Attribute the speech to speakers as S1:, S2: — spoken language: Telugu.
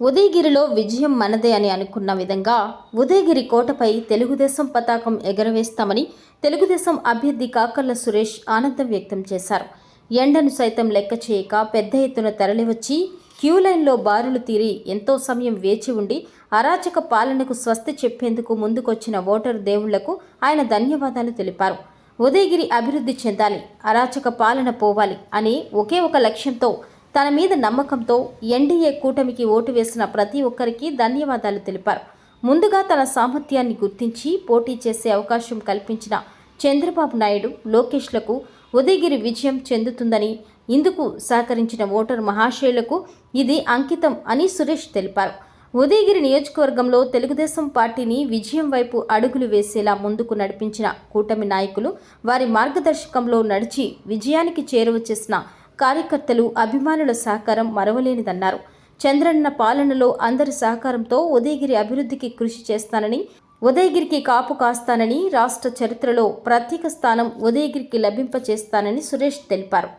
S1: ఉదయగిరిలో విజయం మనదే అని అనుకున్న విధంగా ఉదయగిరి కోటపై తెలుగుదేశం పతాకం ఎగరవేస్తామని తెలుగుదేశం అభ్యర్థి కాకర్ల సురేష్ ఆనందం వ్యక్తం చేశారు. ఎండను సైతం లెక్క చేయక పెద్ద ఎత్తున తరలివచ్చి క్యూ లైన్లో బారులు తీరి ఎంతో సమయం వేచి ఉండి అరాచక పాలనకు స్వస్తి చెప్పేందుకు ముందుకొచ్చిన ఓటరు దేవుళ్ళకు ఆయన ధన్యవాదాలు తెలిపారు. ఉదయగిరి అభివృద్ధి చెందాలి అరాచక పాలన పోవాలి అని ఒకే ఒక లక్ష్యంతో తన మీద నమ్మకంతో ఎన్డీఏ కూటమికి ఓటు వేసిన ప్రతి ఒక్కరికి ధన్యవాదాలు తెలిపారు. ముందుగా తన సామర్థ్యాన్ని గుర్తించి పోటీ చేసే అవకాశం కల్పించిన చంద్రబాబు నాయుడు లోకేష్లకు ఉదయగిరి విజయం చెందుతుందని ఇందుకు సహకరించిన ఓటర్ మహాశయులకు ఇది అంకితం అని సురేష్ తెలిపారు. ఉదయగిరి నియోజకవర్గంలో తెలుగుదేశం పార్టీని విజయం వైపు అడుగులు వేసేలా ముందుకు నడిపించిన కూటమి నాయకులు వారి మార్గదర్శకంలో నడిచి విజయానికి చేరువ చేసిన కార్యకర్తలు అభిమానుల సహకారం మరవలేనిదన్నారు. చంద్రన్న పాలనలో అందరి సహకారంతో ఉదయగిరి అభివృద్ధికి కృషి చేస్తానని ఉదయగిరికి కాపు కాస్తానని రాష్ట్ర చరిత్రలో ప్రత్యేక స్థానం ఉదయగిరికి లభింపచేస్తానని సురేష్ తెలిపారు.